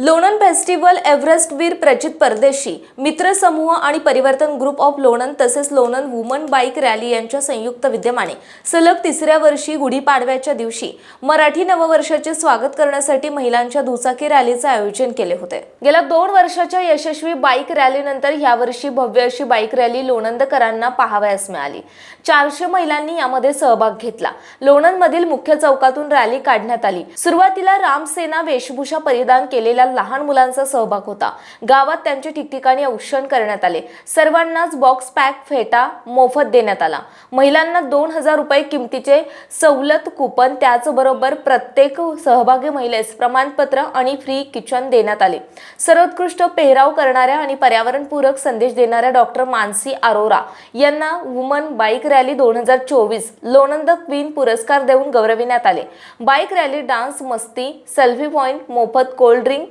Lonand festival एव्हरेस्टवीर प्रचित परदेशी मित्र समूह आणि परिवर्तन ग्रुप ऑफ लोणंद तसेच लोणंद वुमन बाईक रॅली यांच्या संयुक्त विद्यमाने सलग तिसऱ्या वर्षी गुढीपाडव्याच्या दिवशी मराठी नववर्षाचे स्वागत करण्यासाठी महिलांच्या दुचाकी रॅलीचे आयोजन केले होते. गेल्या दोन वर्षाच्या यशस्वी बाईक रॅलीनंतर यावर्षी भव्य अशी बाईक रॅली लोणंदकरांना पाहावयास मिळाली. चारशे महिलांनी यामध्ये सहभाग घेतला. लोणंदमधील मुख्य चौकातून रॅली काढण्यात आली. सुरुवातीला रामसेना वेशभूषा परिधान केलेल्या लहान मुलांचा सहभाग होता. गावात त्यांचे ठिकठिकाणी औक्षण करण्यात आले. सर्वांनाच बॉक्स पॅक फेटा मोफत देण्यात आला. महिलांना दोन हजार रुपये किमतीचे सवलत कुपन त्याचबरोबर प्रत्येक सहभागी महिलेस प्रमाणपत्र आणि फ्री किचन देण्यात आले. सर्वोत्कृष्ट पेहराव करणाऱ्या आणि पर्यावरणपूरक संदेश देणाऱ्या डॉक्टर मानसी अरोरा यांना वुमन बाईक रॅली दोन हजार चोवीस लोणंद क्वीन पुरस्कार देऊन गौरविण्यात आले. बाईक रॅली डान्स मस्ती सेल्फी पॉईंट मोफत cold drink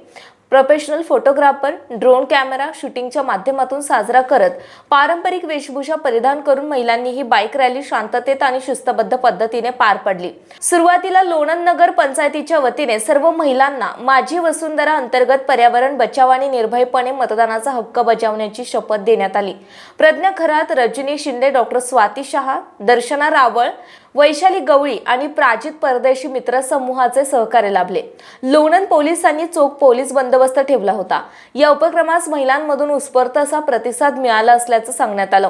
professional photographer drone camera शूटिंगच्या माध्यमातून साजरा करत पारंपरिक वेशभूषा परिधान करून महिलांनी ही बाईक रॅली शांततेत आणि शिस्तबद्ध पद्धतीने पार पडली. सुरुवातीला लोणंद नगर पंचायतीच्या वतीने सर्व महिलांना माझी वसुंधरा अंतर्गत पर्यावरण बचाव आणि निर्भयपणे मतदानाचा हक्क बजावण्याची शपथ देण्यात आली. प्रज्ञा खरात रजनी शिंदे डॉक्टर स्वाती शहा दर्शना रावळ वैशाली गवळी आणि प्राजित परदेशी मित्र समूहाचे सहकार्य लाभले. लोणंद पोलिसांनी चोख पोलीस बंदोबस्त ठेवला होता. या उपक्रमास महिलांमधून उत्स्फूर्त असा प्रतिसाद मिळाला असल्याचं सांगण्यात आलं.